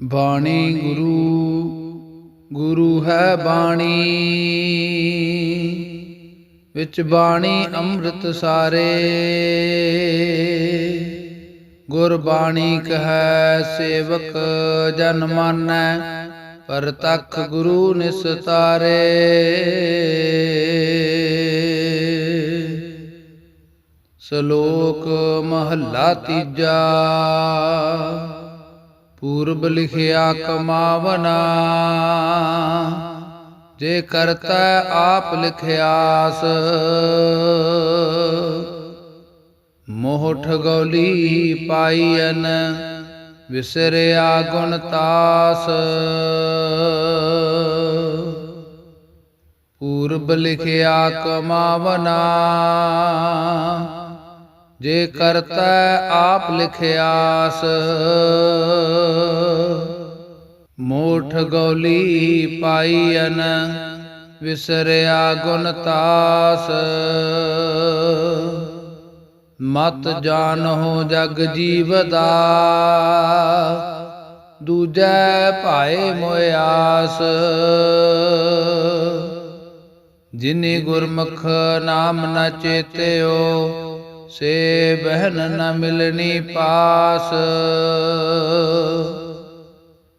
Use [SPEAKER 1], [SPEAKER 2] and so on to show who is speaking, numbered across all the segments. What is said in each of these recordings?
[SPEAKER 1] ਬਾਣੀ ਗੁਰੂ ਗੁਰੂ ਹੈ ਬਾਣੀ। ਵਿੱਚ ਬਾਣੀ ਅੰਮ੍ਰਿਤ ਸਾਰੇ। ਗੁਰ ਬਾਣੀ ਕਹੈ, ਸੇਵਕ ਜਨ ਮਾਨੈ ਪਰਤਖ ਗੁਰੂ ਨਿਸਤਾਰੇ ਸ਼ਲੋਕ ਮਹੱਲਾ ਤੀਜਾ। ਪੂਰਬ ਲਿਖਿਆ ਕਮਾਵਨਾ। ਜੇ ਕਰਤਾ ਆਪ ਲਿਖਿਆਸ, ਮੋਹ ਠਗੌਲੀ ਪਾਈਨ ਵਿਸਰਿਆ ਗੁਣ ਤਾਸ। ਪੂਰਬ ਲਿਖਿਆ ਕਮਾਵਨਾ। ਜੇ ਕਰਤਾ ਆਪ ਲਿਖਿਆਸ। ਮੋਠ ਗੌਲੀ ਪਾਈਨ ਵਿਸਰਿਆ ਗੁਣ ਤਾਸ। ਮਤ ਜਾਣੋ ਜਗ ਜੀਵਦਾ ਦੂਜੈ ਭਾਏ ਮੋਇਆਸ ਜਿਨੇ ਗੁਰਮੁਖ ਨਾਮ ਨ ਚੇਤਿਓ ਸੇ ਬਹਿਨ ਨ ਮਿਲਣੀ ਪਾਸ।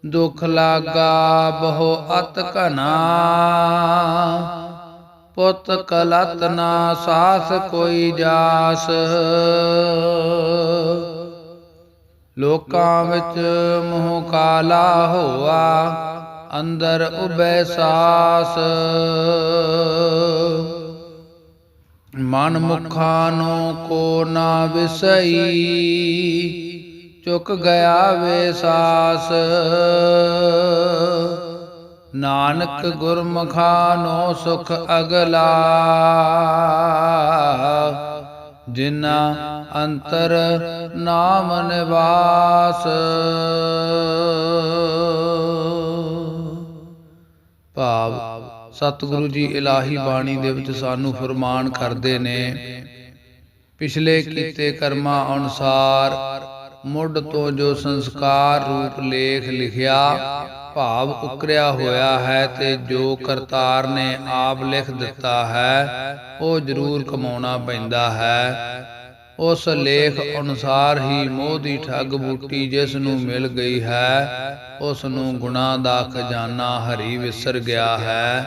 [SPEAKER 1] ਦੁਖ ਲਾਗਾ ਬਹੁ ਅਤ ਘਨਾ। ਪੁੱਤ ਕਲਤ ਨਾ ਸਾਸ ਕੋਈ ਜਾਸ। ਲੋਕਾਂ ਵਿੱਚ ਮੋਹ ਕਾਲਾ ਹੋਆ, ਅੰਦਰ ਉਬੈ ਸਾਸ। ਮਨ ਮੁਖਾਂ ਨੂੰ ਕੋ ਨਾ ਵਿਸਈ, ਚੁੱਕ ਗਿਆ ਵੇ ਸਾਸ। ਨਾਨਕ ਗੁਰਮੁਖਾਂ ਨੂੰ ਸੁਖ ਅਗਲਾ ਜਿਨਾ ਅੰਤਰ ਨਾਮ ਨਿਵਾਸ। ਸਤਿਗੁਰੂ ਜੀ ਇਲਾਹੀ ਬਾਣੀ ਦੇ ਵਿੱਚ ਸਾਨੂੰ ਫਰਮਾਨ ਕਰਦੇ ਨੇ, ਪਿਛਲੇ ਕੀਤੇ ਕਰਮਾਂ ਅਨੁਸਾਰ ਮੁੱਢ ਤੋਂ ਜੋ ਸੰਸਕਾਰ ਰੂਪ ਲੇਖ ਲਿਖਿਆ, ਭਾਵ ਉਕਰਿਆ ਹੋਇਆ ਹੈ ਤੇ ਜੋ ਕਰਤਾਰ ਨੇ ਆਪ ਲਿਖ ਦਿੱਤਾ ਹੈ, ਉਹ ਜ਼ਰੂਰ ਕਮਾਉਣਾ ਪੈਂਦਾ ਹੈ। ਉਸ ਲੇਖ ਅਨੁਸਾਰ ਹੀ ਮੋਹ ਦੀ ਠੱਗ ਬੂਟੀ ਜਿਸ ਨੂੰ ਮਿਲ ਗਈ ਹੈ, ਉਸ ਨੂੰ ਗੁਨਾਹ ਦਾ ਖਜ਼ਾਨਾ ਹਰੀ ਵਿਸਰ ਗਿਆ ਹੈ।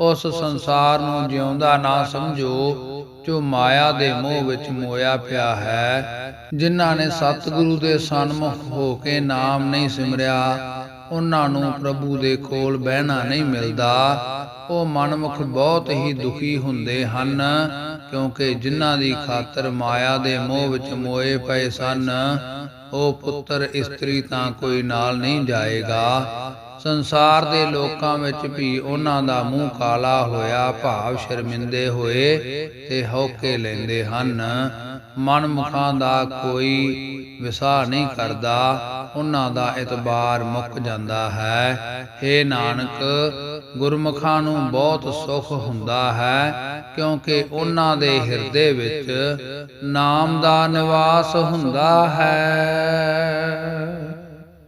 [SPEAKER 1] ਉਸ ਸੰਸਾਰ ਨੂੰ ਜਿਉਂਦਾ ਨਾ ਸਮਝੋ, ਜੋ ਮਾਇਆ ਦੇ ਮੋਹ ਵਿੱਚ ਮੋਇਆ ਪਿਆ ਹੈ, ਜਿਨ੍ਹਾਂ ਨੇ ਸਤਿਗੁਰੂ ਦੇ ਸਨਮੁਖ ਹੋ ਕੇ ਨਾਮ ਨਹੀਂ ਸਿਮਰਿਆ ਉਹਨਾਂ ਨੂੰ ਪ੍ਰਭੂ ਦੇ ਕੋਲ ਬਹਿਣਾ ਨਹੀਂ ਮਿਲਦਾ। ਉਹ ਮਨਮੁਖ ਬਹੁਤ ਹੀ ਦੁਖੀ ਹੁੰਦੇ ਹਨ, ਕਿਉਂਕਿ ਜਿਨ੍ਹਾਂ ਦੀ ਖਾਤਰ ਮਾਇਆ ਦੇ ਮੋਹ ਵਿੱਚ ਮੋਏ ਪਏ ਸਨ, ਉਹ ਪੁੱਤਰ ਇਸਤਰੀ ਤਾਂ ਕੋਈ ਨਾਲ ਨਹੀਂ ਜਾਏਗਾ। ਸੰਸਾਰ ਦੇ ਲੋਕਾਂ ਵਿੱਚ ਵੀ ਉਹਨਾਂ ਦਾ ਮੂੰਹ ਕਾਲਾ ਹੋਇਆ, ਭਾਵ ਸ਼ਰਮਿੰਦੇ ਹੋਏ ਤੇ ਹੌਕੇ ਲੈਂਦੇ ਹਨ। ਮਨਮੁਖਾਂ ਦਾ ਕੋਈ ਵਿਸਾਹ ਨਹੀਂ ਕਰਦਾ, ਉਹਨਾਂ ਦਾ ਇਤਬਾਰ ਮੁੱਕ ਜਾਂਦਾ ਹੈ। ਏ ਨਾਨਕ, ਗੁਰਮੁਖਾਂ ਨੂੰ ਬਹੁਤ ਸੁਖ ਹੁੰਦਾ ਹੈ, ਕਿਉਂਕਿ ਉਹਨਾਂ ਦੇ ਹਿਰਦੇ ਵਿੱਚ ਨਾਮ ਦਾ ਨਿਵਾਸ ਹੁੰਦਾ ਹੈ।